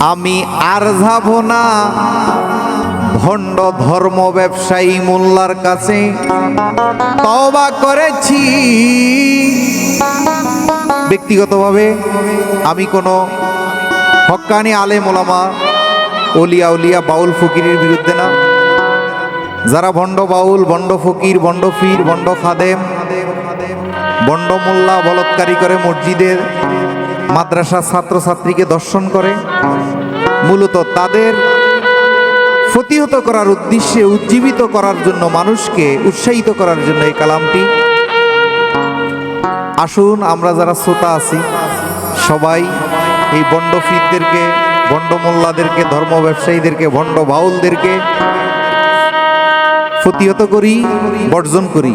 আমি আর যাব না। ভণ্ড ধর্ম ব্যবসায়ী মোল্লার কাছে তবা করেছি। ব্যক্তিগতভাবে আমি কোনো হক্কানি আলে ওলামা অলিয়া উলিয়া বাউল ফকিরের বিরুদ্ধে না। যারা ভণ্ড বাউল, ভণ্ড ফকির, ভণ্ড ফির ভণ্ড খাদেম, ভণ্ড মোল্লা বলৎকারী করে মসজিদের মাদ্রাসা ছাত্রছাত্রীকে দর্শন করে, মূলত তাদের প্রতিহত করার উদ্দেশ্যে উজ্জীবিত করার জন্য, মানুষকে উৎসাহিত করার জন্য এই কালামটি। আসুন আমরা যারা শ্রোতা আছি, সবাই এই বন্ড ফিরদেরকে বন্ড মোল্লাদেরকে ধর্ম ব্যবসায়ীদেরকে ভণ্ড বাউলদেরকে প্রতিহত করি, বর্জন করি।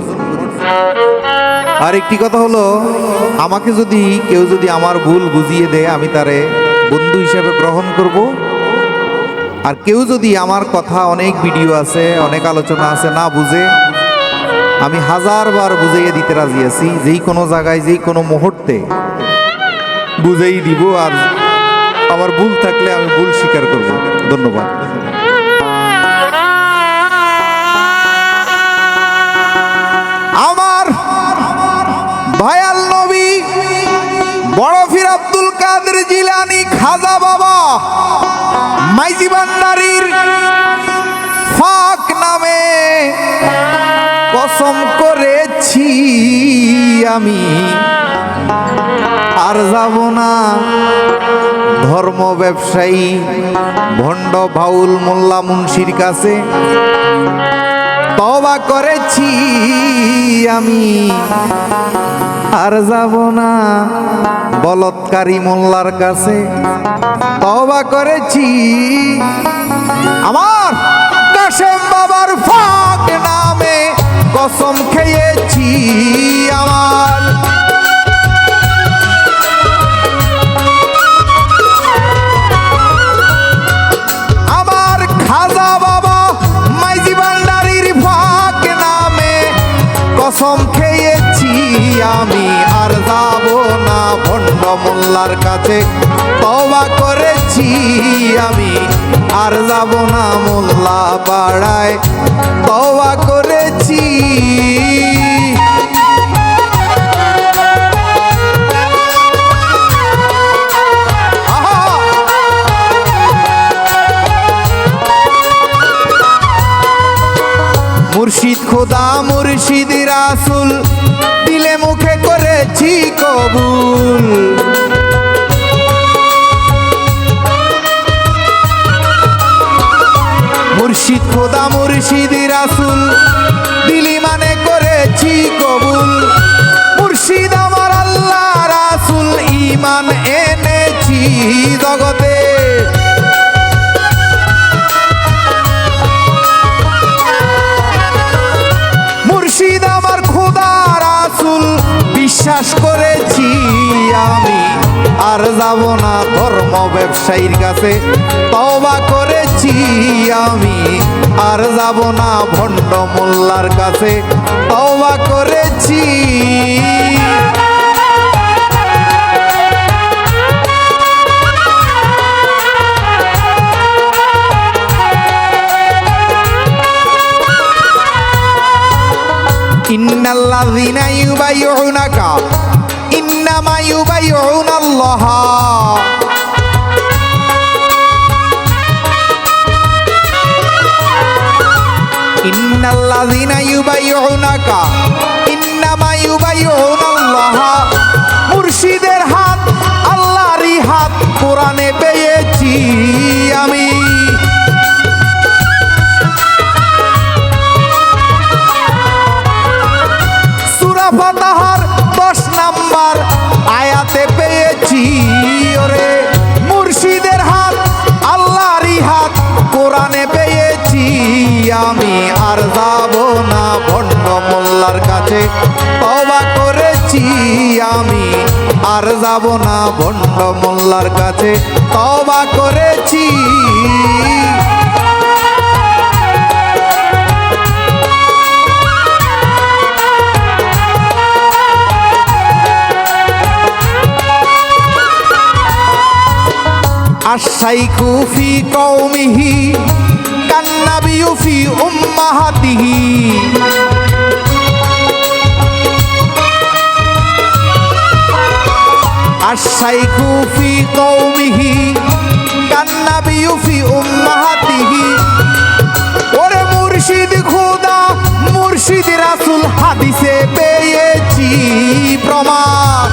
আর একটি কথা হলো, আমাকে যদি, কেউ যদি আমার ভুল বুঝিয়ে দেয়, আমি তারে বন্ধু হিসেবে গ্রহণ করব। আর কেউ যদি আমার কথা অনেক ভিডিও আছে, অনেক আলোচনা আছে না বুঝে, আমি হাজারবার বুঝাইয়ে দিতে রাজি আছি, যেই কোনো জায়গায়, যেই কোনো মুহূর্তে বুঝেই দিব, আর আমার ভুল থাকলে আমি ভুল স্বীকার করব। ধন্যবাদ। কাদের জিলানি খাজা বাবা? মাইজি ভান্ডারির ফাক নামে কসম করেছি আমি। আর যাব না ধর্ম ব্যবসায়ী ভণ্ড ভাউল মোল্লা মুন্সির কাছে। তবা করেছি আমি। আর যাব না। বলৎকারী মোল্লার কাছে তবা করেছি। আমার কাশেম বাবার ফাঁক নামে কসম খেয়েছি আমার। ভণ্ড মোল্লার কাছে তবা করেছি আমি। আর যাব না মোল্লা পাড়ায়। তবা করেছি! মুর্শিদ খোদা, মুর্শিদ রাসুল, দিলে মুখে করেছি কবুল। খোদা মুর্শিদি রাসুল দিলি মানে করেছি কবুল। মুর্শিদ আমার আল্লাহ রাসুল ইমান এনেছি জগতে। আর যাব না ধর্ম ব্যবসায়ীর কাছে। তবা করেছি আমি, আর যাব না ভণ্ড মোল্লার কাছে। তবা করেছি। ইন্নাল্লাযীনা ইন্নাল্লাযীনা ইউবাইয়ুনাকা ইন্নামা ইউবাইয়ুনাল্লাহ মুর্শিদের যাব না ভণ্ড মোল্লার কাছে। তবা করেছি। আশাইকু ফি কৌমিহি কান্নাবিয়ু ফি উম্মাহাতিহি। আশাইকু ফি কওমিহি, কান্নাবিয়ু ফি উম্মাহাতিহি। ওরে মুর্শিদ খুদা, মুর্শিদ রাসুল হাদিসে পেয়েছি প্রমাণ।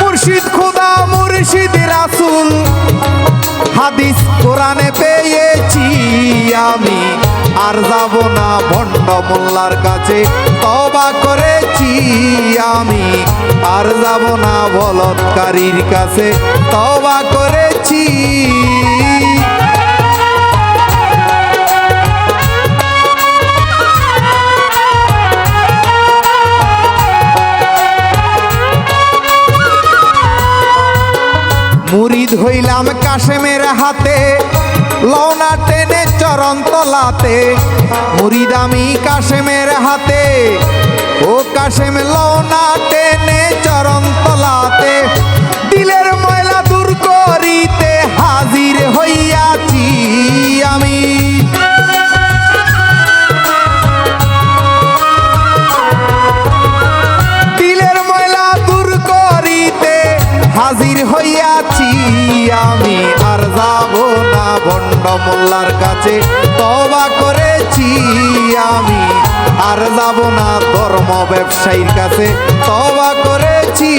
মুর্শিদ খুদা, মুর্শিদ রাসুল হাদিস কোরআনে পেয়েছি আমি। আর যাব না ভণ্ড মোল্লার কাছে। তবা করেছি আমি, আর যাব না বলৎকারীর কাছে। তবা করেছি। মুরিদ হইলাম কাশেমের হাতে, লওনা টেনে চরণ তলাতে মুরিদামি কাশেমের হাতে ও কাশেম লওনা টেনে চরণ ভণ্ড মোল্লার কাছে তবা করেছি আমি। আর যাব না ধর্ম ব্যবসায়ীর কাছে তবা করেছি।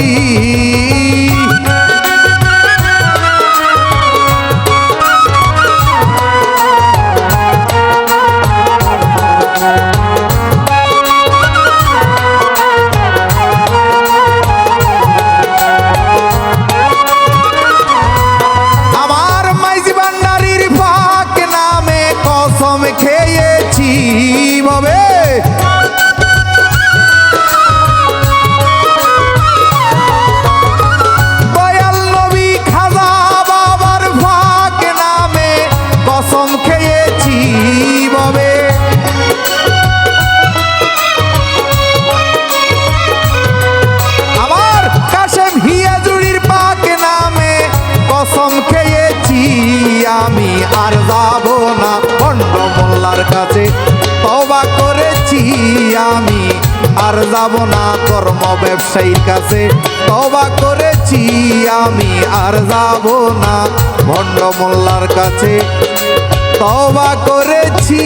যাব না কর্ম ব্যবসায়ীর কাছে। তবা করেছি আমি, আর যাব না ভণ্ড মোল্লার কাছে। তবা করেছি।